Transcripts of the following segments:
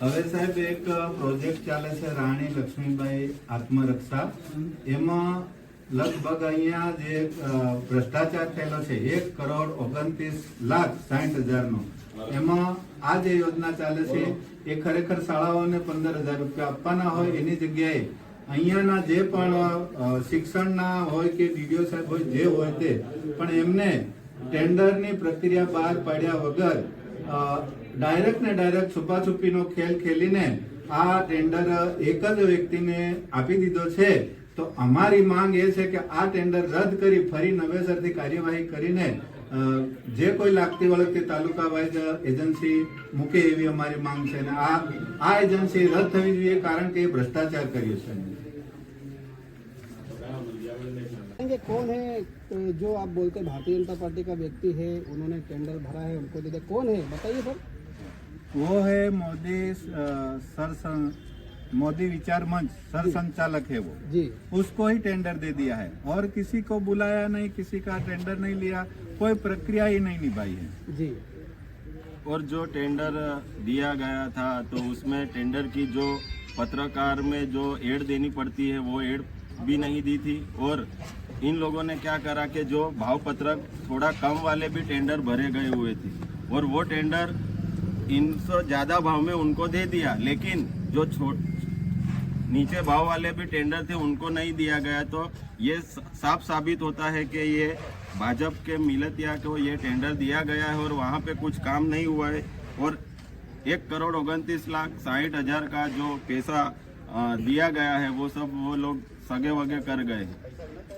હવે સાહેબ એક પ્રોજેક્ટ ચાલે છે રાણી લક્ષ્મીબાઈ આત્મરક્ષા. એમાં લગભગ અહીંયા જે ભ્રષ્ટાચાર થયેલો છે, એક કરોડ ઓગણત્રીસ લાખ સાઠ હજારનો. એમાં આ જે યોજના ચાલે છે, એ ખરેખર શાળાઓને પંદર હજાર રૂપિયા આપવાના હોય એની જગ્યાએ અહીંયાના જે પણ શિક્ષણના હોય કે ડીડીઓ સાહેબ હોય, જે હોય તે, પણ એમને ટેન્ડરની પ્રક્રિયા બહાર પાડ્યા વગર ડાયરેક્ટ ને ડાયરેક્ટ છુપાછુપીનો ખેલ ખેલીને આ ટેન્ડર એક જ વ્યક્તિને આપી દીધો છે. તો અમારી માંગ એ છે કે આ ટેન્ડર રદ કરી ફરી નવેસરથી કાર્યવાહી કરીને જે કોઈ લાગતી વળગતી તાલુકા વાઇઝ એજન્સી મૂકે એવી અમારી માંગ છે. અને આ આ એજન્સી રદ થવી જોઈએ કારણ કે એ ભ્રષ્ટાચાર કર્યો છે. ये कौन है तो जो आप बोलते हैं भारतीय जनता पार्टी का व्यक्ति है उन्होंने टेंडर भरा है उनको दे दिया कौन है? बताइए सर। वो है मोदी सर सं- मोदी विचार मंच सर संचालक है वो। जी। उसको ही टेंडर दे दिया है। और किसी को बुलाया नहीं किसी का टेंडर नहीं लिया कोई प्रक्रिया ही नहीं निभाई है। जी। और जो टेंडर दिया गया था तो उसमें टेंडर की जो पत्रकार में जो एड देनी पड़ती है वो एड भी नहीं दी थी। और इन लोगों ने क्या करा कि जो भाव पत्रक थोड़ा कम वाले भी टेंडर भरे गए हुए थे और वो टेंडर इनसे ज़्यादा भाव में उनको दे दिया, लेकिन जो छो नीचे भाव वाले भी टेंडर थे, उनको नहीं दिया गया। तो ये साफ़ साबित होता है कि ये भाजपा के मिलतिया को ये टेंडर दिया गया है और वहाँ पे कुछ काम नहीं हुआ है। और एक करोड़ उनतीस लाख साठ हज़ार का जो पैसा दिया गया है, वो सब वो लोग सगे वगे कर गए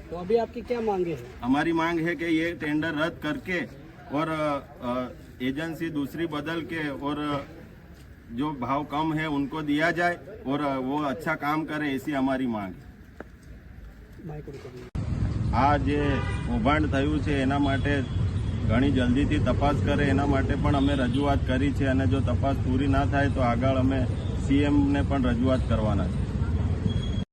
तो अभी आपकी क्या मांगे है हमारी मांग है कि ये टेंडर रद्द करके और अ, अ, एजेंसी दूसरी बदल के और अ, जो भाव कम है उनको दिया जाए और अ, वो अच्छा काम करे ऐसी हमारी मांग है माइक रिकॉर्डिंग આ જે કૌભાંડ થયું છે એના માટે ઘણી જલ્દીથી તપાસ કરે એના માટે પણ અમે રજૂઆત કરી છે અને જો તપાસ પૂરી ના થાય તો આગળ અમે સીએમને પણ રજૂઆત કરવાના છે